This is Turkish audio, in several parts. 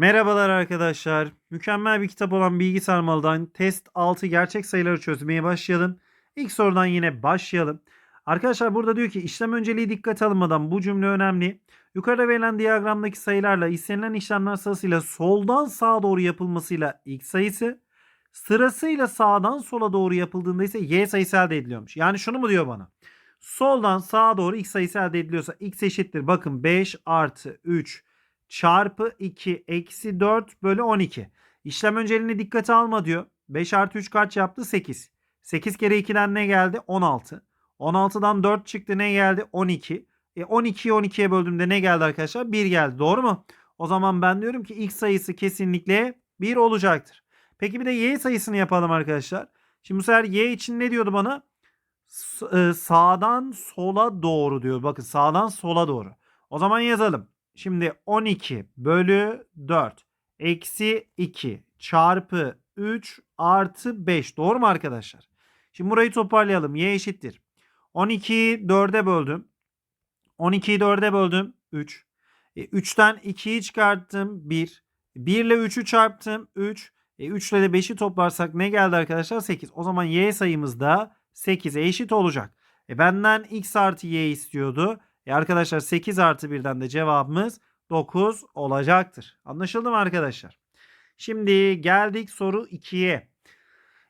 Merhabalar arkadaşlar. Mükemmel bir kitap olan Bilgi Sarmalı'dan test 6 gerçek sayıları çözmeye başlayalım. İlk sorudan yine başlayalım. Arkadaşlar burada diyor ki işlem önceliği dikkate alınmadan bu cümle önemli. Yukarıda verilen diyagramdaki sayılarla istenilen işlemler sırasıyla soldan sağa doğru yapılmasıyla x sayısı, sırasıyla sağdan sola doğru yapıldığında ise y sayısı elde ediliyormuş. Yani şunu mu diyor bana? Soldan sağa doğru x sayısı elde ediliyorsa x eşittir. Bakın 5 artı 3 çarpı 2 eksi 4 bölü 12. İşlem önceliğini dikkate alma diyor. 5 artı 3 kaç yaptı? 8. 8 kere 2'den ne geldi? 16. 16'dan 4 çıktı ne geldi? 12. E 12'yi 12'ye böldüğümde ne geldi arkadaşlar? 1 geldi. Doğru mu? O zaman ben diyorum ki x sayısı kesinlikle 1 olacaktır. Peki bir de y sayısını yapalım arkadaşlar. Şimdi bu sefer y için ne diyordu bana? E, sağdan sola doğru diyor. Bakın sağdan sola doğru. O zaman yazalım. Şimdi 12 bölü 4 eksi 2 çarpı 3 artı 5. Doğru mu arkadaşlar? Şimdi burayı toparlayalım. Y eşittir. 12'yi 4'e böldüm. 12'yi 4'e böldüm. 3. E, 3'ten 2'yi çıkarttım. 1. 1 ile 3'ü çarptım. 3. E, 3 ile de 5'i toplarsak ne geldi arkadaşlar? 8. O zaman y sayımız da 8'e eşit olacak. E, benden x artı y istiyordu. E arkadaşlar 8 artı 1'den de cevabımız 9 olacaktır. Anlaşıldı mı arkadaşlar? Şimdi geldik soru 2'ye.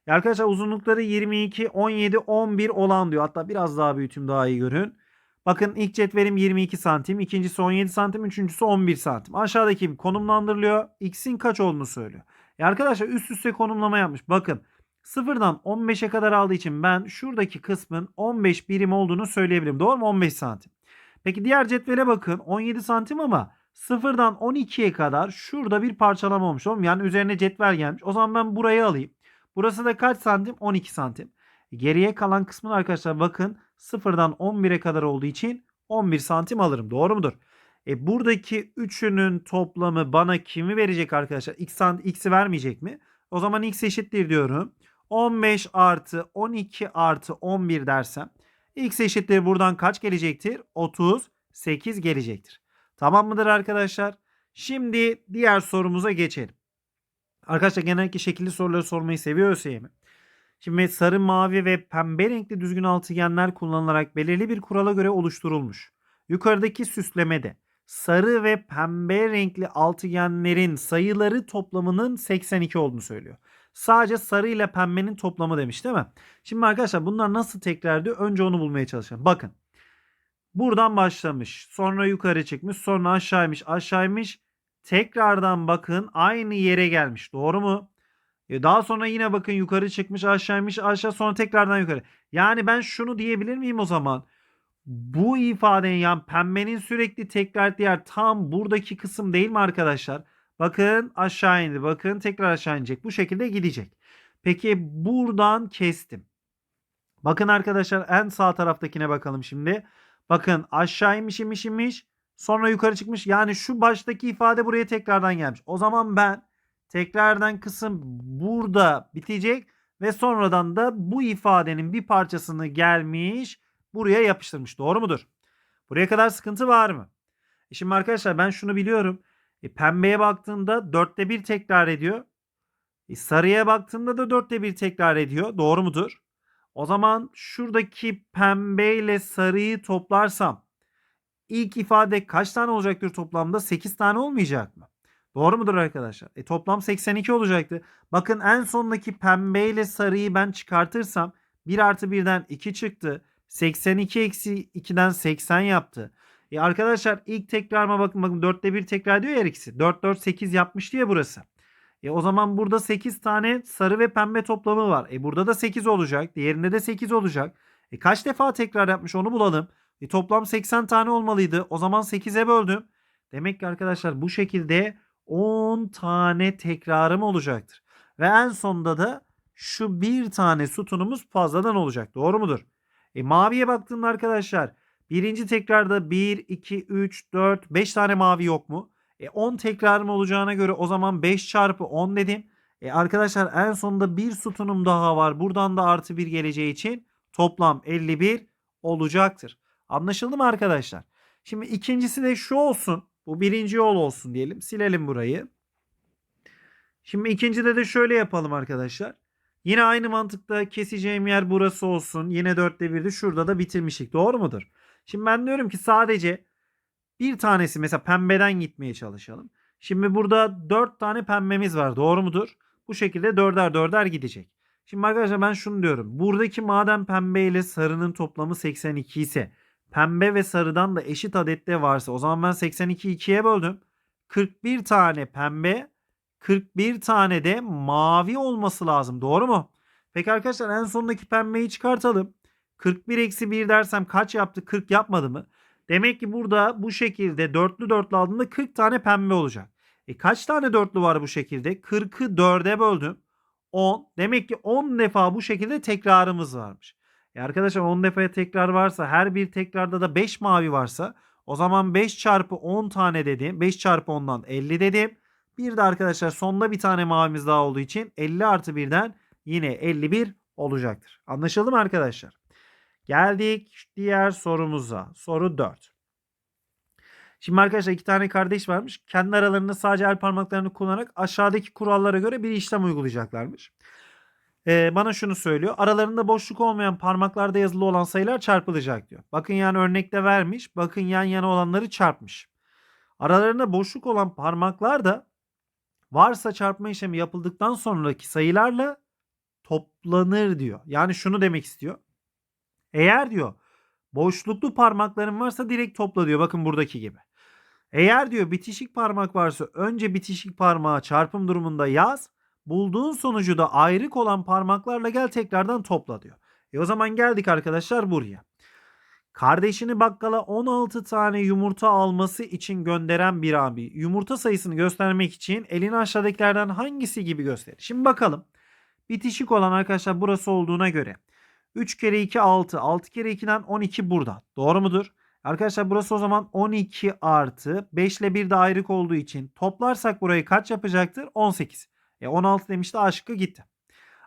Ya arkadaşlar uzunlukları 22, 17, 11 olan diyor. Hatta biraz daha büyütüm daha iyi görün. Bakın ilk cetvelim 22 santim, ikincisi 17 santim, üçüncüsü 11 santim. Aşağıdaki konumlandırılıyor. X'in kaç olduğunu söylüyor. Ya arkadaşlar üst üste konumlama yapmış. Bakın sıfırdan 15'e kadar aldığı için ben şuradaki kısmın 15 birim olduğunu söyleyebilirim. Doğru mu? 15 santim. Peki diğer cetvele bakın 17 santim ama sıfırdan 12'ye kadar şurada bir parçalama olmuş. Yani üzerine cetvel gelmiş. O zaman ben burayı alayım. Burası da kaç santim? 12 santim. Geriye kalan kısmını arkadaşlar bakın sıfırdan 11'e kadar olduğu için 11 santim alırım. Doğru mudur? E buradaki üçünün toplamı bana kimi verecek arkadaşlar? X, x'i vermeyecek mi? O zaman x eşittir diyorum. 15 artı 12 artı 11 dersem x eşittir buradan kaç gelecektir? 38 gelecektir. Tamam mıdır arkadaşlar? Şimdi diğer sorumuza geçelim. Arkadaşlar genellikle şekilli soruları sormayı seviyor ÖSYM. Şimdi sarı, mavi ve pembe renkli düzgün altıgenler kullanılarak belirli bir kurala göre oluşturulmuş. Yukarıdaki süslemede sarı ve pembe renkli altıgenlerin sayıları toplamının 82 olduğunu söylüyor. Sadece sarı ile pembenin toplamı demiş değil mi? Şimdi arkadaşlar bunlar nasıl tekrar ediyor? Önce onu bulmaya çalışalım. Bakın. Buradan başlamış. Sonra yukarı çıkmış. Sonra aşağıymış. Aşağıymış. Tekrardan bakın aynı yere gelmiş. Doğru mu? E daha sonra yine bakın yukarı çıkmış aşağıymış aşağı sonra tekrardan yukarı. Yani ben şunu diyebilir miyim o zaman? Bu ifadenin yani pembenin sürekli tekrar diğer tam buradaki kısım değil mi arkadaşlar? Bakın aşağı indi. Bakın tekrar aşağı inecek. Bu şekilde gidecek. Peki buradan kestim. Bakın arkadaşlar en sağ taraftakine bakalım şimdi. Bakın aşağı inmiş inmiş inmiş. Sonra yukarı çıkmış. Yani şu baştaki ifade buraya tekrardan gelmiş. O zaman ben tekrardan kısım burada bitecek. Ve sonradan da bu ifadenin bir parçasını gelmiş buraya yapıştırmış. Doğru mudur? Buraya kadar sıkıntı var mı? E şimdi arkadaşlar ben şunu biliyorum. E pembeye baktığında dörtte bir tekrar ediyor. E sarıya baktığında da dörtte bir tekrar ediyor. Doğru mudur? O zaman şuradaki pembe ile sarıyı toplarsam ilk ifade kaç tane olacaktır toplamda? 8 tane olmayacak mı? Doğru mudur arkadaşlar? E toplam 82 olacaktı. Bakın en sondaki pembe ile sarıyı ben çıkartırsam 1 artı 1'den 2 çıktı. 82 eksi 2'den 80 yaptı. E arkadaşlar ilk tekrarıma bakın bakın 4'te 1 tekrar diyor ya ikisi. 4 4 8 yapmış diye burası. E o zaman burada 8 tane sarı ve pembe toplamı var. E burada da 8 olacak. Diğerinde de 8 olacak. E kaç defa tekrar yapmış onu bulalım. E toplam 80 tane olmalıydı. O zaman 8'e böldüm. Demek ki arkadaşlar bu şekilde 10 tane tekrarım olacaktır. Ve en sonunda da şu bir tane sütunumuz fazladan olacak. Doğru mudur? E maviye baktığımda arkadaşlar birinci tekrarda 1, 2, 3, 4, 5 tane mavi yok mu? E 10 tekrarım olacağına göre o zaman 5 çarpı 10 dedim. E arkadaşlar en sonunda bir sütunum daha var. Buradan da artı 1 geleceği için toplam 51 olacaktır. Anlaşıldı mı arkadaşlar? Şimdi ikincisi de şu olsun. Bu birinci yol olsun diyelim. Silelim burayı. Şimdi ikincide de şöyle yapalım arkadaşlar. Yine aynı mantıkta keseceğim yer burası olsun. Yine dörtte 1'de şurada da bitirmiştik. Doğru mudur? Şimdi ben diyorum ki sadece bir tanesi mesela pembeden gitmeye çalışalım. Şimdi burada 4 tane pembemiz var. Doğru mudur? Bu şekilde dörder dörder gidecek. Şimdi arkadaşlar ben şunu diyorum. Buradaki madem pembe ile sarının toplamı 82 ise pembe ve sarıdan da eşit adette varsa o zaman ben 82'yi 2'ye böldüm. 41 tane pembe 41 tane de mavi olması lazım. Doğru mu? Peki arkadaşlar en sondaki pembeyi çıkartalım. 41 eksi 1 dersem kaç yaptı? 40 yapmadı mı? Demek ki burada bu şekilde dörtlü dörtlü aldığımda 40 tane pembe olacak. E kaç tane dörtlü var bu şekilde? 40'ı 4'e böldüm. 10. Demek ki 10 defa bu şekilde tekrarımız varmış. E arkadaşlar 10 defaya tekrar varsa her bir tekrarda da 5 mavi varsa o zaman 5 çarpı 10 tane dedim. 5 çarpı 10'dan 50 dedim. Bir de arkadaşlar sonda bir tane mavimiz daha olduğu için 50 artı 1'den yine 51 olacaktır. Anlaşıldı mı arkadaşlar? Geldik diğer sorumuza. Soru 4. Şimdi arkadaşlar iki tane kardeş varmış. Kendi aralarında sadece el parmaklarını kullanarak aşağıdaki kurallara göre bir işlem uygulayacaklarmış. Ee, bana şunu söylüyor. Aralarında boşluk olmayan parmaklarda yazılı olan sayılar çarpılacak diyor. Bakın yani örnekte vermiş. Bakın yan yana olanları çarpmış. Aralarında boşluk olan parmaklar da varsa çarpma işlemi yapıldıktan sonraki sayılarla toplanır diyor. Yani şunu demek istiyor. Eğer diyor boşluklu parmakların varsa direkt topla diyor. Bakın buradaki gibi. Eğer diyor bitişik parmak varsa önce bitişik parmağı çarpım durumunda yaz. Bulduğun sonucu da ayrık olan parmaklarla gel tekrardan topla diyor. E o zaman geldik arkadaşlar buraya. Kardeşini bakkala 16 tane yumurta alması için gönderen bir abi yumurta sayısını göstermek için elini aşağıdakilerden hangisi gibi gösterir. Şimdi bakalım. Bitişik olan arkadaşlar burası olduğuna göre 3 kere 2 6. 6 kere 2'den 12 burada. Doğru mudur? Arkadaşlar burası o zaman 12 artı 5 ile 1 de ayrık olduğu için toplarsak burayı kaç yapacaktır? 18. E 16 demişti A şıkkı gitti.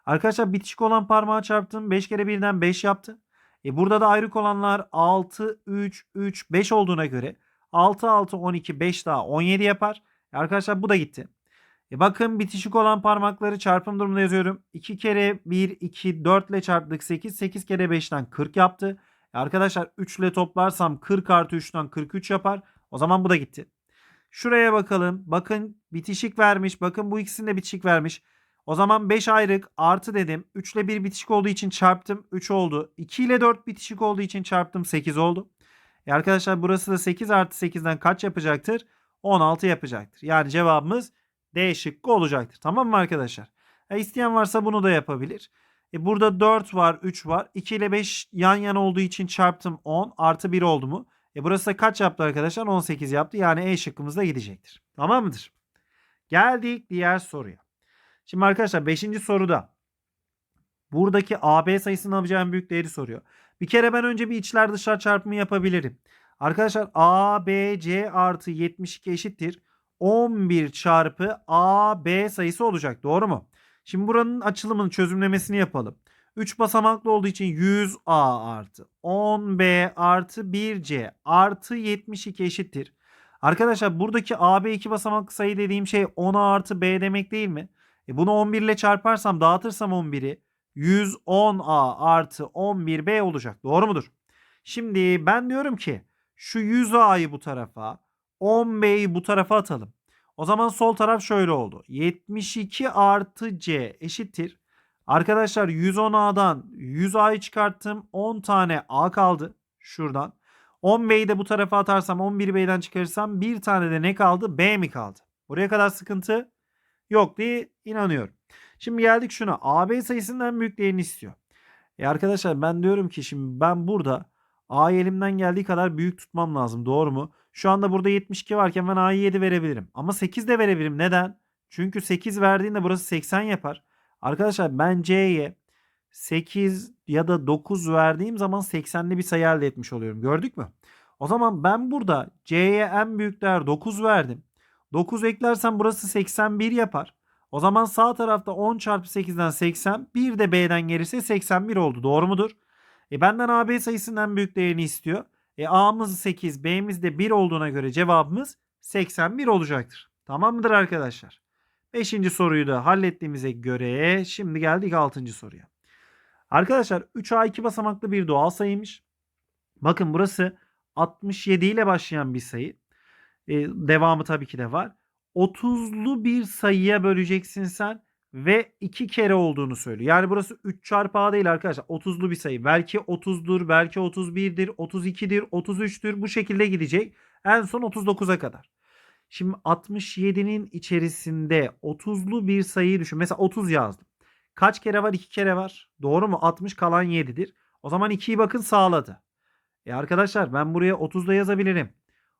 Arkadaşlar bitişik olan parmağı çarptım. 5 kere 1'den 5 yaptı. E burada da ayrık olanlar 6, 3, 3, 5 olduğuna göre 6, 6, 12, 5 daha 17 yapar. E arkadaşlar bu da gitti. E bakın bitişik olan parmakları çarpım durumunda yazıyorum. 2 kere 1, 2, 4 ile çarptık 8. 8 kere 5'ten 40 yaptı. E arkadaşlar 3 ile toplarsam 40 artı 3'ten 43 yapar. O zaman bu da gitti. Şuraya bakalım. Bakın bitişik vermiş. Bakın bu ikisini de bitişik vermiş. O zaman 5 ayrık artı dedim. 3 ile 1 bitişik olduğu için çarptım. 3 oldu. 2 ile 4 bitişik olduğu için çarptım. 8 oldu. E arkadaşlar burası da 8 artı 8'den kaç yapacaktır? 16 yapacaktır. Yani cevabımız D şıkkı olacaktır. Tamam mı arkadaşlar? E isteyen varsa bunu da yapabilir. E burada 4 var, 3 var. 2 ile 5 yan yana olduğu için çarptım 10 artı 1 oldu mu? E burası da kaç yaptı arkadaşlar? 18 yaptı. Yani E şıkkımız da gidecektir. Tamam mıdır? Geldik diğer soruya. Şimdi arkadaşlar 5. soruda buradaki AB sayısının alacağı büyük değeri soruyor. Bir kere ben önce bir içler dışlar çarpımı yapabilirim. Arkadaşlar ABC artı 72 eşittir. 11 çarpı AB sayısı olacak. Doğru mu? Şimdi buranın açılımını çözümlemesini yapalım. 3 basamaklı olduğu için 100A artı 10B artı 1C artı 72 eşittir. Arkadaşlar buradaki AB 2 basamaklı sayı dediğim şey 10A artı B demek değil mi? E bunu 11 ile çarparsam dağıtırsam 11'i 110A artı 11B olacak. Doğru mudur? Şimdi ben diyorum ki şu 100A'yı bu tarafa 10B'yi bu tarafa atalım. O zaman sol taraf şöyle oldu. 72 artı C eşittir. Arkadaşlar 110A'dan 100A'yı çıkarttım. 10 tane A kaldı. Şuradan. 10B'yi de bu tarafa atarsam 11B'den çıkarırsam bir tane de ne kaldı? B mi kaldı? Buraya kadar sıkıntı yok diye inanıyorum. Şimdi geldik şuna. AB sayısının en büyük istiyor. E arkadaşlar ben diyorum ki şimdi ben burada A'yı elimden geldiği kadar büyük tutmam lazım. Doğru mu? Şu anda burada 72 varken ben A'yı 7 verebilirim. Ama 8 de verebilirim. Neden? Çünkü 8 verdiğinde burası 80 yapar. Arkadaşlar ben C'ye 8 ya da 9 verdiğim zaman 80'li bir sayı elde etmiş oluyorum. Gördük mü? O zaman ben burada C'ye en büyük değer 9 verdim. 9 eklersem burası 81 yapar. O zaman sağ tarafta 10 çarpı 8'den 80. Bir de B'den gelirse 81 oldu. Doğru mudur? E benden AB sayısının en büyük değerini istiyor. E A'mız 8, B'miz de 1 olduğuna göre cevabımız 81 olacaktır. Tamam mıdır arkadaşlar? Beşinci soruyu da hallettiğimize göre şimdi geldik altıncı soruya. Arkadaşlar 3A 2 basamaklı bir doğal sayıymış. Bakın burası 67 ile başlayan bir sayı. Ee, devamı tabii ki de var. 30'lu bir sayıya böleceksin sen ve 2 kere olduğunu söylüyor. Yani burası 3 çarpı A değil arkadaşlar. 30'lu bir sayı. Belki 30'dur, belki 31'dir, 32'dir, 33'tür. Bu şekilde gidecek. En son 39'a kadar. Şimdi 67'nin içerisinde 30'lu bir sayıyı düşün. Mesela 30 yazdım. Kaç kere var? 2 kere var. Doğru mu? 60 kalan 7'dir. O zaman 2'yi bakın sağladı. E arkadaşlar ben buraya 30 da yazabilirim.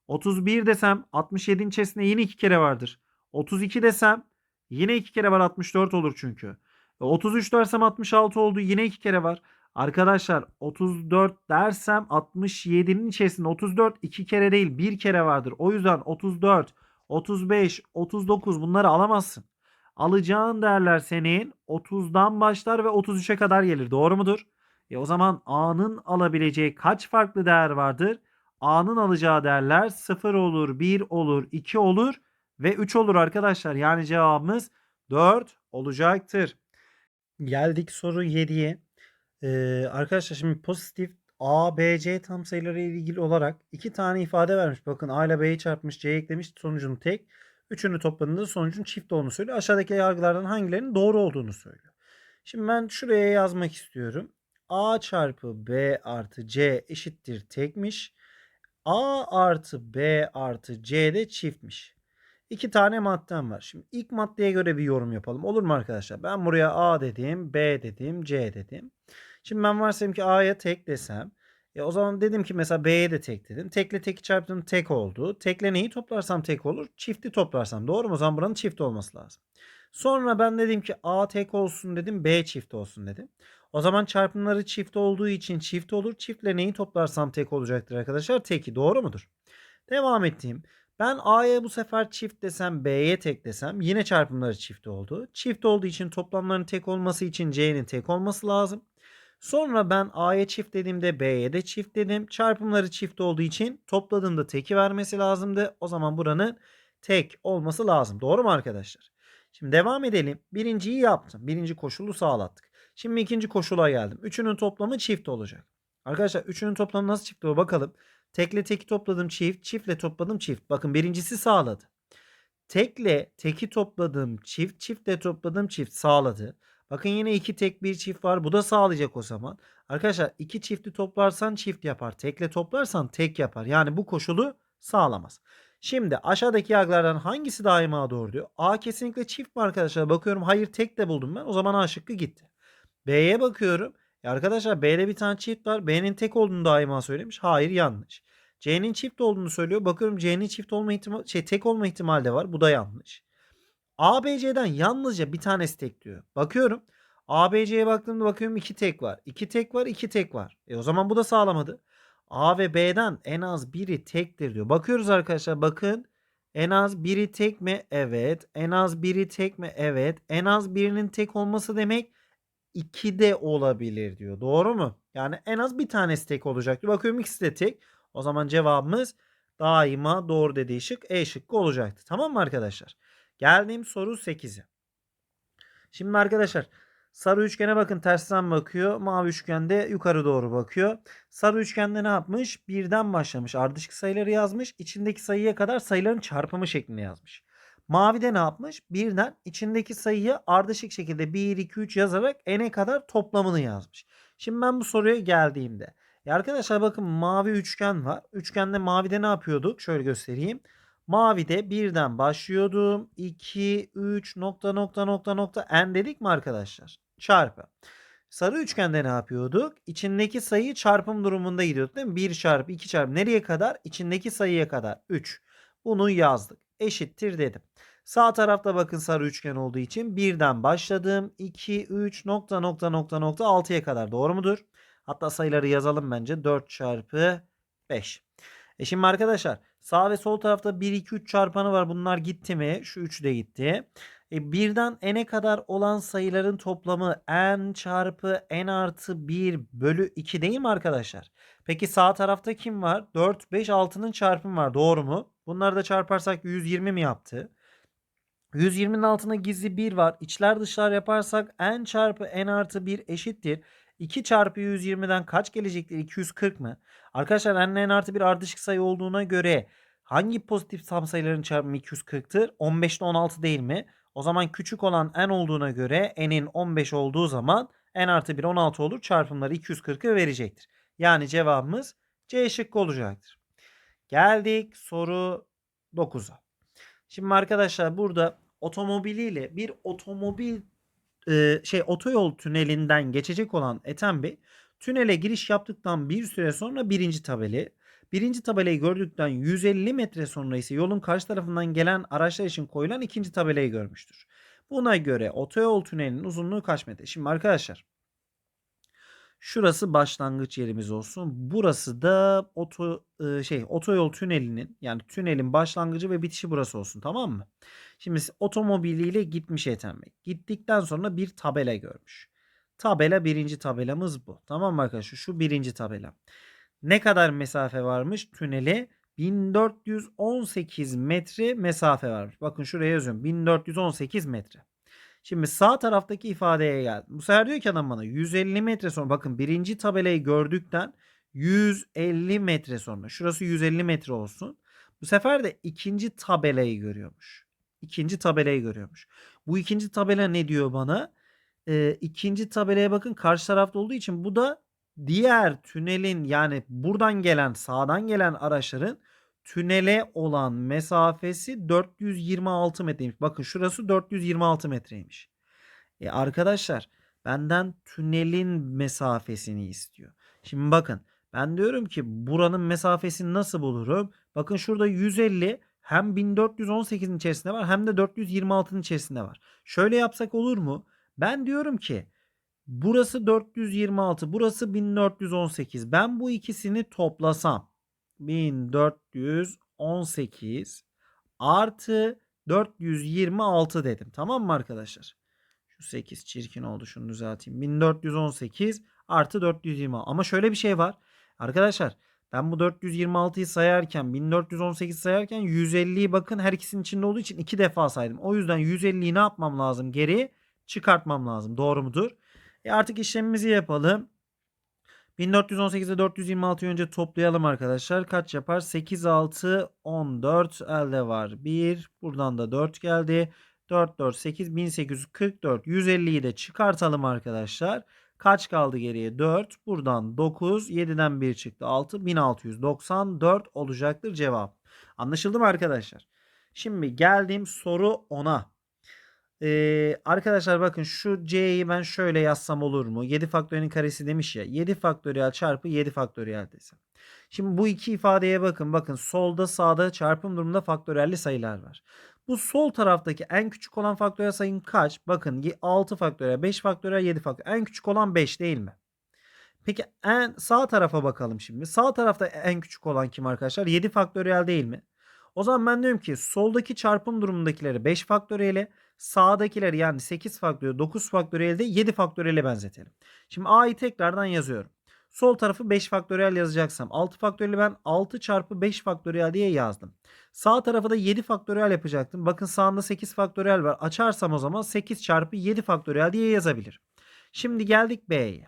31 desem 67'nin içerisinde yine 2 kere vardır. 32 desem yine 2 kere var 64 olur çünkü. E 33 dersem 66 oldu yine 2 kere var. Arkadaşlar 34 dersem 67'nin içerisinde 34 2 kere değil 1 kere vardır. O yüzden 34, 35, 39 bunları alamazsın. Alacağın değerler senin 30'dan başlar ve 33'e kadar gelir. Doğru mudur? E o zaman A'nın alabileceği kaç farklı değer vardır? A'nın alacağı değerler 0 olur, 1 olur, 2 olur ve 3 olur arkadaşlar. Yani cevabımız 4 olacaktır. Geldik soru 7'ye. Ee, arkadaşlar şimdi pozitif A, B, C tam sayıları ile ilgili olarak iki tane ifade vermiş. Bakın A ile B'yi çarpmış, C eklemiş sonucun tek. Üçünü topladığında sonucun çift olduğunu söylüyor. Aşağıdaki yargılardan hangilerinin doğru olduğunu söylüyor. Şimdi ben şuraya yazmak istiyorum. A çarpı B artı C eşittir tekmiş. A artı B artı C de çiftmiş. İki tane maddem var. Şimdi ilk maddeye göre bir yorum yapalım. Olur mu arkadaşlar? Ben buraya A dedim, B dedim, C dedim. Şimdi ben varsayayım ki A'ya tek desem. E o zaman dedim ki mesela B'ye de tek dedim. Tekle teki çarptım tek oldu. Tekle neyi toplarsam tek olur. Çifti toplarsam doğru mu? O zaman buranın çift olması lazım. Sonra ben dedim ki A tek olsun dedim. B çift olsun dedim. O zaman çarpımları çift olduğu için çift olur. Çiftle neyi toplarsam tek olacaktır arkadaşlar. Teki doğru mudur? Devam ettiğim. Ben A'ya bu sefer çift desem B'ye tek desem yine çarpımları çift oldu. Çift olduğu için toplamların tek olması için C'nin tek olması lazım. Sonra ben A'ya çift dediğimde B'ye de çift dedim. Çarpımları çift olduğu için topladığımda teki vermesi lazımdı. O zaman buranın tek olması lazım. Doğru mu arkadaşlar? Şimdi devam edelim. Birinciyi yaptım. Birinci koşulu sağlattık. Şimdi ikinci koşula geldim. Üçünün toplamı çift olacak. Arkadaşlar üçünün toplamı nasıl çıktı o bakalım. Tekle teki topladım çift. Çiftle topladım çift. Bakın birincisi sağladı. Tekle teki topladım çift. Çiftle topladım çift sağladı. Bakın yine iki tek bir çift var. Bu da sağlayacak o zaman. Arkadaşlar iki çifti toplarsan çift yapar. Tekle toplarsan tek yapar. Yani bu koşulu sağlamaz. Şimdi aşağıdaki yargılardan hangisi daima doğru diyor? A kesinlikle çift mi arkadaşlar? Bakıyorum hayır tek de buldum ben. O zaman A şıkkı gitti. B'ye bakıyorum. Ya arkadaşlar B'de bir tane çift var. B'nin tek olduğunu daima söylemiş. Hayır yanlış. C'nin çift olduğunu söylüyor. Bakıyorum C'nin çift olma ihtimali şey tek olma ihtimali de var. Bu da yanlış. ABC'den yalnızca bir tanesi tek diyor. Bakıyorum. ABC'ye baktığımda bakıyorum iki tek var. İki tek var, iki tek var. E o zaman bu da sağlamadı. A ve B'den en az biri tektir diyor. Bakıyoruz arkadaşlar bakın. En az biri tek mi? Evet. En az biri tek mi? Evet. En az birinin tek olması demek 2 de olabilir diyor. Doğru mu? Yani en az bir tanesi tek olacak diyor. Bakıyorum ikisi de tek. O zaman cevabımız daima doğru dediği şık E şıkkı olacaktı. Tamam mı arkadaşlar? Geldiğim soru 8'e. Şimdi arkadaşlar sarı üçgene bakın tersten bakıyor. Mavi üçgende yukarı doğru bakıyor. Sarı üçgende ne yapmış? Birden başlamış. Ardışık sayıları yazmış. İçindeki sayıya kadar sayıların çarpımı şeklinde yazmış. Mavi'de ne yapmış? Birden içindeki sayıyı ardışık şekilde 1, 2, 3 yazarak n'e kadar toplamını yazmış. Şimdi ben bu soruya geldiğimde. Ya arkadaşlar bakın mavi üçgen var. Üçgende mavide ne yapıyorduk? Şöyle göstereyim. Mavide birden başlıyordum. 2, 3 nokta nokta nokta nokta n dedik mi arkadaşlar? Çarpı. Sarı üçgende ne yapıyorduk? İçindeki sayı çarpım durumunda gidiyorduk değil mi? 1 çarpı 2 çarpı nereye kadar? İçindeki sayıya kadar 3. Bunu yazdık. Eşittir dedim. Sağ tarafta bakın sarı üçgen olduğu için birden başladım. 2, 3 nokta nokta nokta nokta 6'ya kadar doğru mudur? Hatta sayıları yazalım bence. 4 çarpı 5. E şimdi arkadaşlar sağ ve sol tarafta 1, 2, 3 çarpanı var. Bunlar gitti mi? Şu 3 de gitti. E birden n'e kadar olan sayıların toplamı n çarpı n artı 1 bölü 2 değil mi arkadaşlar? Peki sağ tarafta kim var? 4, 5, 6'nın çarpımı var. Doğru mu? Bunları da çarparsak 120 mi yaptı? 120'nin altına gizli 1 var. İçler dışlar yaparsak n çarpı n artı 1 eşittir. 2 çarpı 120'den kaç gelecektir? 240 mı? Arkadaşlar n n artı 1 ardışık sayı olduğuna göre hangi pozitif tam sayıların çarpımı 240'tır? 15 ile 16 değil mi? O zaman küçük olan n olduğuna göre n'in 15 olduğu zaman n artı 1 16 olur. Çarpımları 240'ı verecektir. Yani cevabımız C şıkkı olacaktır. Geldik soru 9'a. Şimdi arkadaşlar burada otomobiliyle bir otomobil şey otoyol tünelinden geçecek olan Ethem Bey tünele giriş yaptıktan bir süre sonra birinci tabeli birinci tabelayı gördükten 150 metre sonra ise yolun karşı tarafından gelen araçlar için koyulan ikinci tabelayı görmüştür. Buna göre otoyol tünelinin uzunluğu kaç metre? Şimdi arkadaşlar Şurası başlangıç yerimiz olsun. Burası da oto şey otoyol tünelinin yani tünelin başlangıcı ve bitişi burası olsun tamam mı? Şimdi otomobiliyle gitmiş Ethem Bey. Gittikten sonra bir tabela görmüş. Tabela birinci tabelamız bu. Tamam mı arkadaşlar? Şu birinci tabela. Ne kadar mesafe varmış? Tünele 1418 metre mesafe varmış. Bakın şuraya yazıyorum. 1418 metre. Şimdi sağ taraftaki ifadeye geldim. Bu sefer diyor ki adam bana 150 metre sonra bakın birinci tabelayı gördükten 150 metre sonra şurası 150 metre olsun. Bu sefer de ikinci tabelayı görüyormuş. İkinci tabelayı görüyormuş. Bu ikinci tabela ne diyor bana? Ee, ikinci tabelaya bakın karşı tarafta olduğu için bu da diğer tünelin yani buradan gelen sağdan gelen araçların tünele olan mesafesi 426 metreymiş. Bakın şurası 426 metreymiş. E arkadaşlar benden tünelin mesafesini istiyor. Şimdi bakın ben diyorum ki buranın mesafesini nasıl bulurum? Bakın şurada 150 hem 1418'in içerisinde var hem de 426'nın içerisinde var. Şöyle yapsak olur mu? Ben diyorum ki burası 426 burası 1418. Ben bu ikisini toplasam 1418 artı 426 dedim. Tamam mı arkadaşlar? Şu 8 çirkin oldu. Şunu düzelteyim. 1418 artı 420. Ama şöyle bir şey var. Arkadaşlar ben bu 426'yı sayarken 1418 sayarken 150'yi bakın her ikisinin içinde olduğu için iki defa saydım. O yüzden 150'yi ne yapmam lazım? Geri çıkartmam lazım. Doğru mudur? E artık işlemimizi yapalım. 1418 ile 426'yı önce toplayalım arkadaşlar. Kaç yapar? 8, 6, 14 elde var. 1. Buradan da 4 geldi. 4, 4, 8, 1844. 150'yi de çıkartalım arkadaşlar. Kaç kaldı geriye? 4. Buradan 9. 7'den 1 çıktı. 6. 1694 olacaktır cevap. Anlaşıldı mı arkadaşlar? Şimdi geldiğim soru 10'a. Ee, arkadaşlar bakın şu c'yi ben şöyle yazsam olur mu? 7 faktöriyelin karesi demiş ya. 7 faktöriyel çarpı 7 faktöriyel desem. Şimdi bu iki ifadeye bakın. Bakın solda sağda çarpım durumunda faktöriyelli sayılar var. Bu sol taraftaki en küçük olan faktöriyel sayın kaç? Bakın 6 faktöriyel, 5 faktöriyel, 7 faktöriyel. En küçük olan 5 değil mi? Peki en sağ tarafa bakalım şimdi. Sağ tarafta en küçük olan kim arkadaşlar? 7 faktöriyel değil mi? O zaman ben diyorum ki soldaki çarpım durumundakileri 5 faktöriyeli, sağdakileri yani 8 faktöriyel, 9 faktöriyel de 7 faktöriyele benzetelim. Şimdi a'yı tekrardan yazıyorum. Sol tarafı 5 faktöriyel yazacaksam 6 faktöriyeli ben 6 çarpı 5 faktöriyel diye yazdım. Sağ tarafı da 7 faktöriyel yapacaktım. Bakın sağında 8 faktöriyel var. Açarsam o zaman 8 çarpı 7 faktöriyel diye yazabilirim. Şimdi geldik B'ye.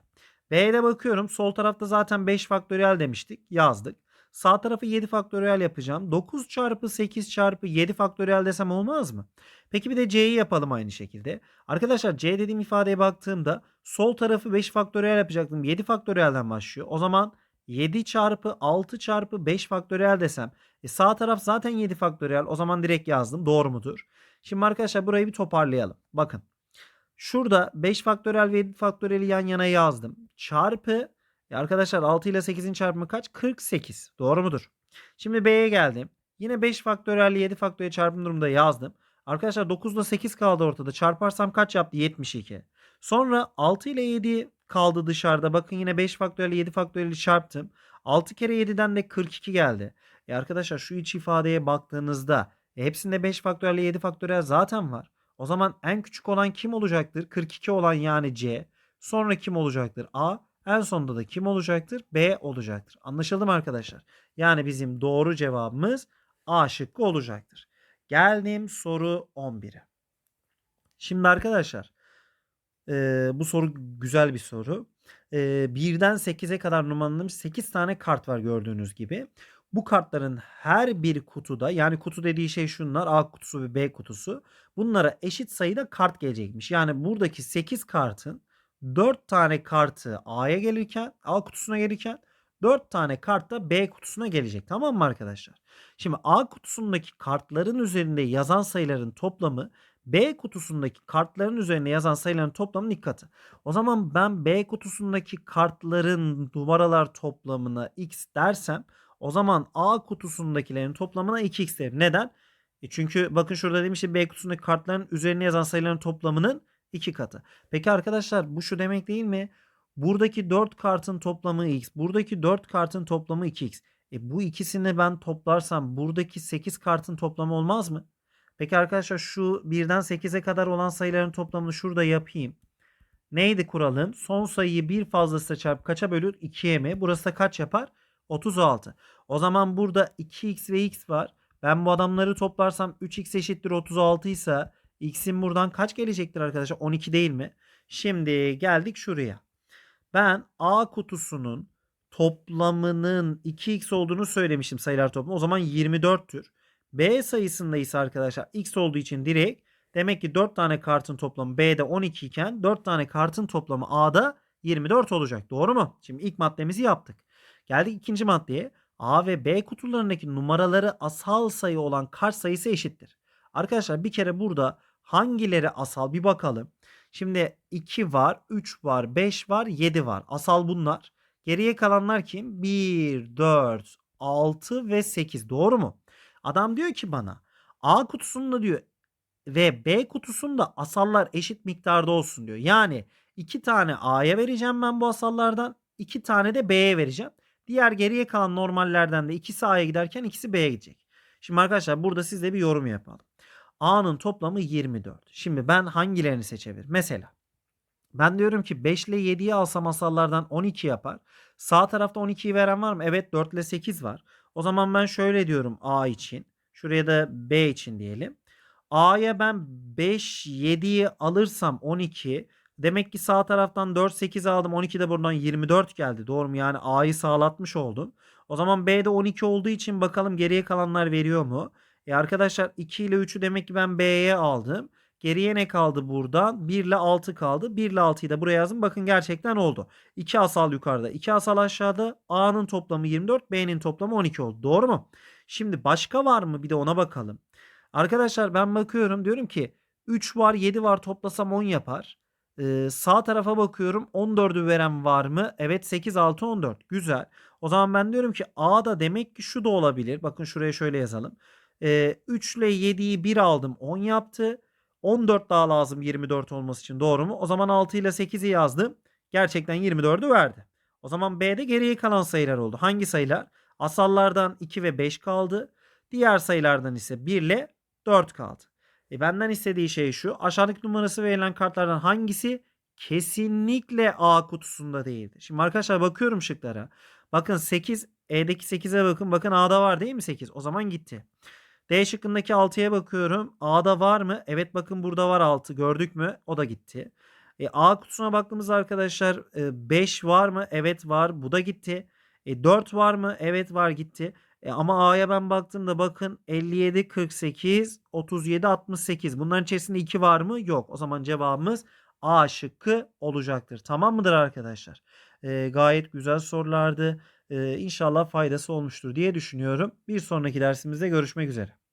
B'ye bakıyorum. Sol tarafta zaten 5 faktöriyel demiştik. Yazdık. Sağ tarafı 7 faktöriyel yapacağım. 9 çarpı 8 çarpı 7 faktöriyel desem olmaz mı? Peki bir de c'yi yapalım aynı şekilde. Arkadaşlar c dediğim ifadeye baktığımda sol tarafı 5 faktöriyel yapacaktım. 7 faktöriyelden başlıyor. O zaman 7 çarpı 6 çarpı 5 faktöriyel desem. E sağ taraf zaten 7 faktöriyel. O zaman direkt yazdım. Doğru mudur? Şimdi arkadaşlar burayı bir toparlayalım. Bakın. Şurada 5 faktöriyel ve 7 faktöriyeli yan yana yazdım. Çarpı ya arkadaşlar 6 ile 8'in çarpımı kaç? 48. Doğru mudur? Şimdi B'ye geldim. Yine 5 faktöriyel 7 faktöriyel çarpım durumunda yazdım. Arkadaşlar 9 ile 8 kaldı ortada. Çarparsam kaç yaptı? 72. Sonra 6 ile 7 kaldı dışarıda. Bakın yine 5 faktöriyel 7 faktöriyeli çarptım. 6 kere 7'den de 42 geldi. E arkadaşlar şu iç ifadeye baktığınızda e hepsinde 5 faktöriyel 7 faktöriyel zaten var. O zaman en küçük olan kim olacaktır? 42 olan yani C. Sonra kim olacaktır? A. En sonunda da kim olacaktır? B olacaktır. Anlaşıldı mı arkadaşlar? Yani bizim doğru cevabımız A şıkkı olacaktır. Geldim soru 11'e. Şimdi arkadaşlar eee, bu soru güzel bir soru. Eee, birden 8'e kadar numaralanmış 8 tane kart var gördüğünüz gibi. Bu kartların her bir kutuda yani kutu dediği şey şunlar A kutusu ve B kutusu. Bunlara eşit sayıda kart gelecekmiş. Yani buradaki 8 kartın 4 tane kartı A'ya gelirken A kutusuna gelirken 4 tane kart da B kutusuna gelecek. Tamam mı arkadaşlar? Şimdi A kutusundaki kartların üzerinde yazan sayıların toplamı B kutusundaki kartların üzerine yazan sayıların toplamının katı. O zaman ben B kutusundaki kartların numaralar toplamına x dersem o zaman A kutusundakilerin toplamına 2x derim. Neden? E çünkü bakın şurada demiştim B kutusundaki kartların üzerine yazan sayıların toplamının 2 katı. Peki arkadaşlar bu şu demek değil mi? Buradaki 4 kartın toplamı x, buradaki 4 kartın toplamı 2x. E bu ikisini ben toplarsam buradaki 8 kartın toplamı olmaz mı? Peki arkadaşlar şu 1'den 8'e kadar olan sayıların toplamını şurada yapayım. Neydi kuralım? Son sayıyı bir fazlasıyla çarp kaça bölür? 2'ye mi? Burası da kaç yapar? 36. O zaman burada 2x ve x var. Ben bu adamları toplarsam 3x eşittir 36 ise x'in buradan kaç gelecektir arkadaşlar? 12 değil mi? Şimdi geldik şuraya. Ben A kutusunun toplamının 2x olduğunu söylemiştim sayılar toplamı. O zaman 24'tür. B sayısında ise arkadaşlar x olduğu için direkt demek ki 4 tane kartın toplamı B'de 12 iken 4 tane kartın toplamı A'da 24 olacak. Doğru mu? Şimdi ilk maddemizi yaptık. Geldik ikinci maddeye. A ve B kutularındaki numaraları asal sayı olan kart sayısı eşittir. Arkadaşlar bir kere burada hangileri asal bir bakalım. Şimdi 2 var, 3 var, 5 var, 7 var. Asal bunlar. Geriye kalanlar kim? 1, 4, 6 ve 8. Doğru mu? Adam diyor ki bana A kutusunda diyor ve B kutusunda asallar eşit miktarda olsun diyor. Yani 2 tane A'ya vereceğim ben bu asallardan. 2 tane de B'ye vereceğim. Diğer geriye kalan normallerden de ikisi A'ya giderken ikisi B'ye gidecek. Şimdi arkadaşlar burada sizle bir yorum yapalım. A'nın toplamı 24. Şimdi ben hangilerini seçebilirim? Mesela ben diyorum ki 5 ile 7'yi alsam asallardan 12 yapar. Sağ tarafta 12'yi veren var mı? Evet 4 ile 8 var. O zaman ben şöyle diyorum A için. Şuraya da B için diyelim. A'ya ben 5, 7'yi alırsam 12. Demek ki sağ taraftan 4, 8 aldım. 12 de buradan 24 geldi. Doğru mu? Yani A'yı sağlatmış oldum. O zaman B'de 12 olduğu için bakalım geriye kalanlar veriyor mu? E arkadaşlar 2 ile 3'ü demek ki ben B'ye aldım. Geriye ne kaldı buradan? 1 ile 6 kaldı. 1 ile 6'yı da buraya yazdım. Bakın gerçekten oldu. 2 asal yukarıda. 2 asal aşağıda. A'nın toplamı 24. B'nin toplamı 12 oldu. Doğru mu? Şimdi başka var mı? Bir de ona bakalım. Arkadaşlar ben bakıyorum. Diyorum ki 3 var 7 var toplasam 10 yapar. Ee, sağ tarafa bakıyorum. 14'ü veren var mı? Evet 8, 6, 14. Güzel. O zaman ben diyorum ki A'da demek ki şu da olabilir. Bakın şuraya şöyle yazalım. Ee, 3 ile 7'yi 1 aldım. 10 yaptı. 14 daha lazım 24 olması için doğru mu? O zaman 6 ile 8'i yazdım. Gerçekten 24'ü verdi. O zaman B'de geriye kalan sayılar oldu. Hangi sayılar? Asallardan 2 ve 5 kaldı. Diğer sayılardan ise 1 ile 4 kaldı. E benden istediği şey şu. Aşağıdaki numarası verilen kartlardan hangisi kesinlikle A kutusunda değildir? Şimdi arkadaşlar bakıyorum şıklara. Bakın 8 E'deki 8'e bakın. Bakın A'da var değil mi 8? O zaman gitti. D şıkkındaki 6'ya bakıyorum. A'da var mı? Evet bakın burada var 6. Gördük mü? O da gitti. E, A kutusuna baktığımız arkadaşlar 5 e, var mı? Evet var. Bu da gitti. E, 4 var mı? Evet var gitti. E, ama A'ya ben baktığımda bakın 57, 48, 37, 68. Bunların içerisinde 2 var mı? Yok. O zaman cevabımız A şıkkı olacaktır. Tamam mıdır arkadaşlar? E, gayet güzel sorulardı. İnşallah faydası olmuştur diye düşünüyorum. Bir sonraki dersimizde görüşmek üzere.